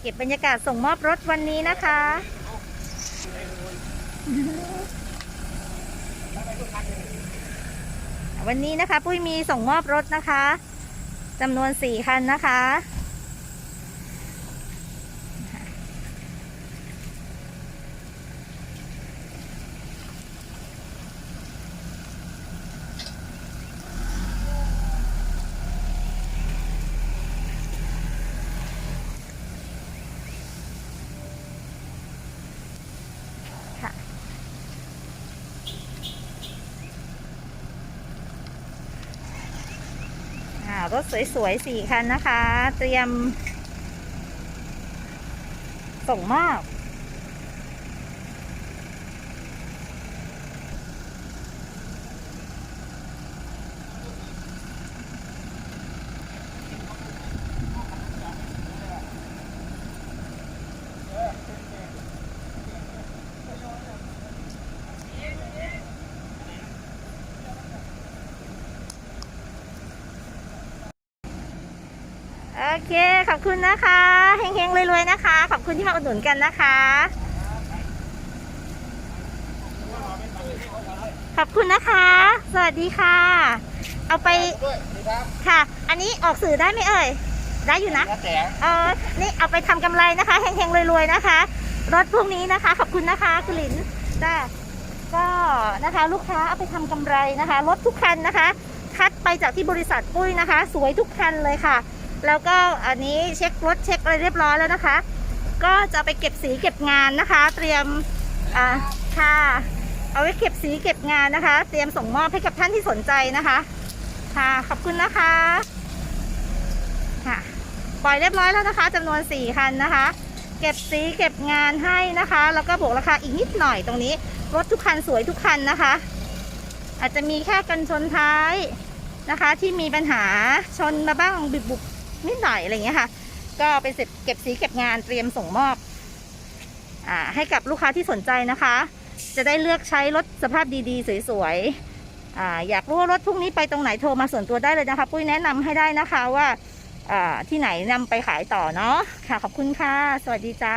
เก็บบรรยากาศส่งมอบรถวันนี้นะคะ วันนี้นะคะ ปุ้ยมีส่งมอบรถนะคะจำนวนสี่คันนะคะ รถสวยๆสี่คันนะคะ เตรียม ส่งมอบ โอเค ขอบคุณนะคะเฮงๆรวยๆนะคะ ขอบคุณที่มาอุดหนุนกันนะคะ ขอบคุณนะคะ สวัสดีค่ะ เอาไปค่ะ อันนี้ออกสื่อได้ไหมเอ่ย ได้อยู่นะแล้วแต่เออนี่เอาไปทำกำไรนะคะเฮงๆรวยๆนะคะ รถพวกนี้นะคะ ขอบคุณนะคะคุณหลินจ้าก็นะคะลูกค้าเอาไปทำกำไรนะคะ รถทุกคันนะคะ คัดไปจากที่บริษัทปุ้ยนะคะ สวยทุกคันเลยค่ะ แล้วก็อันนี้เช็ครถเช็คอะไรเรียบร้อยแล้วนะคะ ก็จะไปเก็บสีเก็บงานนะคะ เตรียมอ่าค่ะ เอาไว้เก็บสีเก็บงานนะคะ เตรียมส่งมอบให้กับท่านที่สนใจนะคะ ค่ะขอบคุณนะคะค่ะปล่อยเรียบร้อยแล้วนะคะจำนวน 4 คันนะคะ เก็บสีเก็บงานให้นะคะ แล้วก็บวกราคาอีกนิดหน่อยตรงนี้ รถทุกคันสวยทุกคันนะคะ อาจจะมีแค่กันชนท้ายนะคะ ที่มีปัญหาชนมาบ้างบิบบุบ นิดหน่อยอะไรอย่างเงี้ยค่ะ ก็ไปเสร็จเก็บสีเก็บงานเตรียมส่งมอบอ่าให้กับลูกค้าที่สนใจนะคะ จะได้เลือกใช้รถสภาพดีๆ สวยๆอ่าอยากรู้ว่ารถพวกนี้ไปตรงไหนโทรมาส่วนตัวได้เลยนะคะ ปุ้ยแนะนำให้ได้นะคะว่าอ่าที่ไหนนำไปขายต่อเนาะค่ะขอบคุณค่ะ สวัสดีจ้า